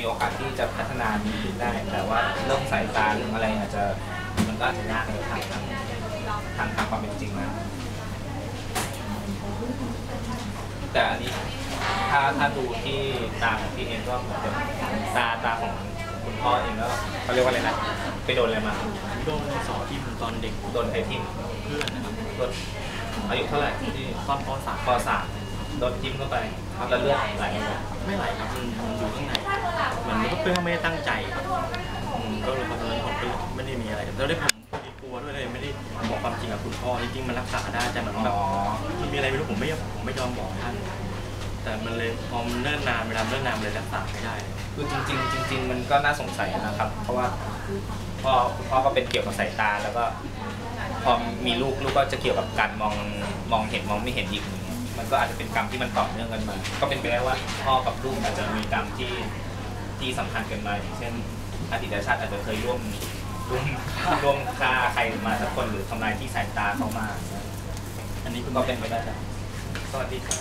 มีโอกาสที่จะพัฒนาดีขึ้นได้ แต่ว่าเรื่องสายตาเรื่องอะไรอาจจะมันก็อาจจะยากในทางทางทางทางความเป็นจริงนะแต่อันนี้ถ้าถ้าดูที่ตาของพี่เองก็เหมือนกับตาตาของคุณพ่อเองก็เขาเรียกว่าอะไรนะไปโดนอะไรมาโดนสอที่ผมตอนเด็กโดนไฟทิ่มเพื่อนนะครับโดนอายุเท่าไหร่ที่ตอนปสามปสาม โดนทิ่มเข้าไปแล้วเลือดไหลออกมไม่ไหลครับมันอยู่ข้างในเหมือนเพื่อนไม่ได้ตั้งใจอืมก็เลยตอนนั้นผมก็ไม่ได้มีอะไรแล้วได้ผมพอดีกลัวด้วยเลยไม่ได้บอกความจริงกับคุณพ่อจริงๆมันรักษาได้แต่เหมือนแบบมันมีอะไรไม่รู้ผมไม่ผมไม่ยอมบอกท่านแต่มันเลยพอมันเนิ่นนานเวลาเนิ่นนานเลยรักษาไม่ได้คือจริง ๆ จริง ๆ มันก็น่าสงสัยนะครับ เพราะว่าพ่อคุณพ่อก็เป็นเกี่ยวกับสายตาแล้วก็พอมีลูกลูกก็จะเกี่ยวกับการมองมองเห็นมองไม่เห็นอีกอย่ง มันก็อาจจะเป็นกรรมที่มันต่อเนื่องกันมา ก็เป็นไปได้ว่าพ่อกับลูกอาจจะมีกรรมที่ที่สำคัญกันมาอย่างเช่นอดีตชาติอาจจะเคยร่วมร่วมร่วมฆ่าใครมาสักคนหรือทำลายที่สายตาเขามา อันนี้คุณก็เป็นไปได้ครับสวัสดีครับ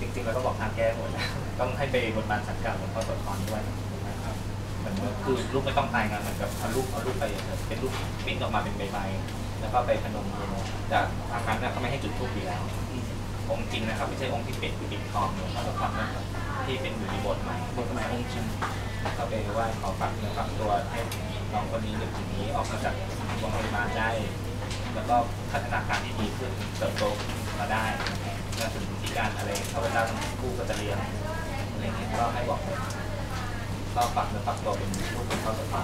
จริงๆเราต้องบอกทางแก้หมดแล้วต้องให้ไปบนบานสังกัดหลวงพ่อโสธรด้วยครับ เหมือนว่าคือลูกไม่ต้องตายงานเหมือนกับเอาลูกเอาลูกไปเป็นลูกปิ้นออกมาเป็นใบๆแล้วก็ไปพนมมือแต่ทางนั้นเนี่ยเขาไม่ให้จุดธูปอยู่แล้วองค์จริงนะครับไม่ใช่องค์ที่เป็นปิดทองหรือพระธรรมนะครับที่เป็นอยู่ในบสถ์ใหม่บทใหมายองค์จริงก็ไปไหว้ขอฝากเนื้อฝากตัวให้น้องคนนี้เด็กคนนี้ออกมาจากโรงพยาบาลได้ แล้วก็พัฒนาการที่ดีขึ้นเติบโตมาได้มาถึงที่การอะไรเขาไปตั้งคู่ก็จะเลี้ยงอะไรเงี้ยก็ให้บอกเลย เราปักเนื้อปักตัวเป็นรูปของข้าวสปา